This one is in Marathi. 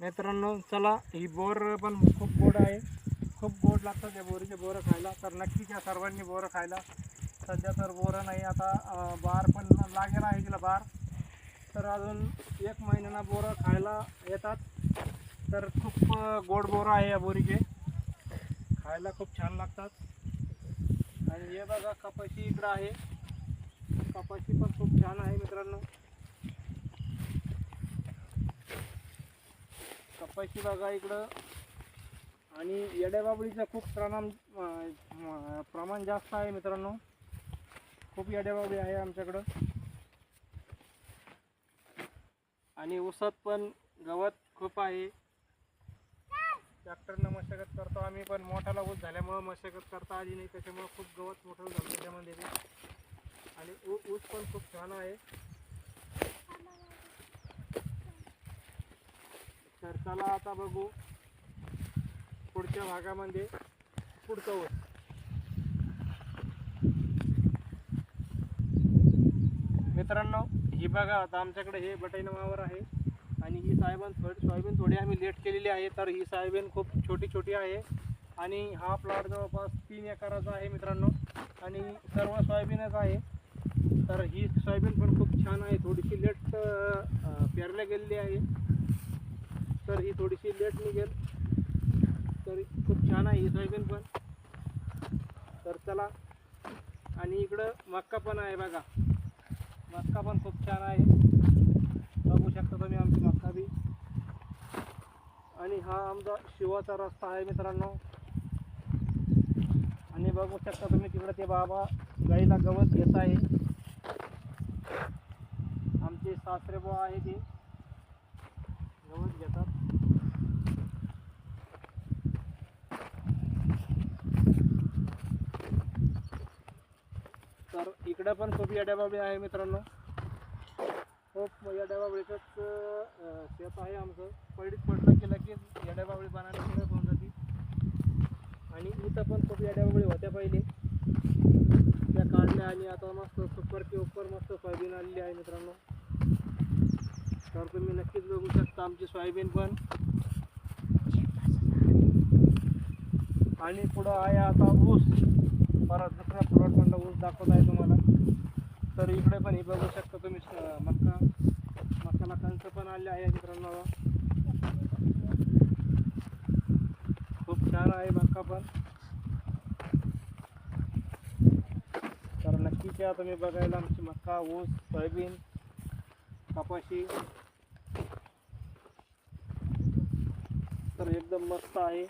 मित्रांनो चला ही बोर पण खूप गोड आहे. खूप गोड लागतात या बोरीचे बोरं खायला. तर नक्कीच या सर्वांनी बोरं खायला. सध्या तर बोरं नाही आता बार पण लागेल आहे तिला बार. तर अजून एक महिन्यानं बोरं खायला येतात. तर खूप गोड बोरं आहे या बोरीचे. खायला खूप छान लागतात. आणि हे बघा कपाशी इकडं आहे. कपाशी पण खूप छान आहे मित्रांनो. कपाशी बागा इकडं. आणि येड्याबाबळीचं खूप प्रमाण प्रमाण जास्त आहे मित्रांनो. खूप येड्याबाबळी आहे आमच्याकडं. आणि ऊसात पण गवत खूप आहे. ट्रॅक्टरनं मशागत करतो आम्ही पण मोठाला ऊस झाल्यामुळं मशागत करता आली नाही. त्याच्यामुळं खूप गवत मोठं झालं त्याच्यामध्ये आणि ऊ- ऊस पण खूप छान आहे तर चला आता बघू पुढच्या भागामध्ये पुढचं ऊस मित्रांनो ही बघा आता आमच्याकडे हे बटाईनं वावर आहे आणि ही सायबन थोडी सोयाबीन थोडी आम्ही लेट केलेली आहे तर ही सायबीन खूप छोटी छोटी आहे आणि हा प्लॉट जवळपास तीन एकराचा आहे मित्रांनो आणि सर्व सोयाबीनच आहे. तर ही सोयाबीन पण खूप छान आहे थोडीशी लेट पेरल्या गेलेली आहे. निघेल. तर खूप छान आहे ही सोयाबीन पण. तर चला. आणि इकडं मक्का पण आहे बघा. मक्का पण खूप छान आहे. बघू शकता तुम्ही आमची मक्का बी. आणि हा आमचा शिवाचा रस्ता आहे मित्रांनो. आणि बघू शकता तुम्ही तिकडं ते बाबा गाईला गवत घेत आहे. आमचे सासरे आहे ते. गवत घेतात. तर इकडं पण खूप येड्याबाबळी आहे मित्रांनो. खूप येड्याबाबळीचंच अं, शेत आहे आमचं. पडीत पडलं की या येड्याबाबळी बनायला सुरुवात होऊन जाते. आणि इथं पण खूप येड्याबाबळी होत्या पहिले. त्या काढल्या आणि आता मस्त सुपर की उपर मस्त सोयाबीन आलेली आहे मित्रांनो. तर तुम्ही नक्कीच बघू शकता आमची सोयाबीन पण. आणि पुढं आहे आता ऊस. परत दुसरा प्लॉटमधला ऊस दाखवत आहे तुम्हाला तर इकडे पण हे बघू शकता तुम्ही मक्का मक्का मक्काला कंच पण आले आहे मित्रांनो. खूप छान आहे मक्का पण. तर नक्कीच या तुम्ही बघायला आमची मक्का ऊस सोयाबीन कपाशी. तर एकदम मस्त आहे.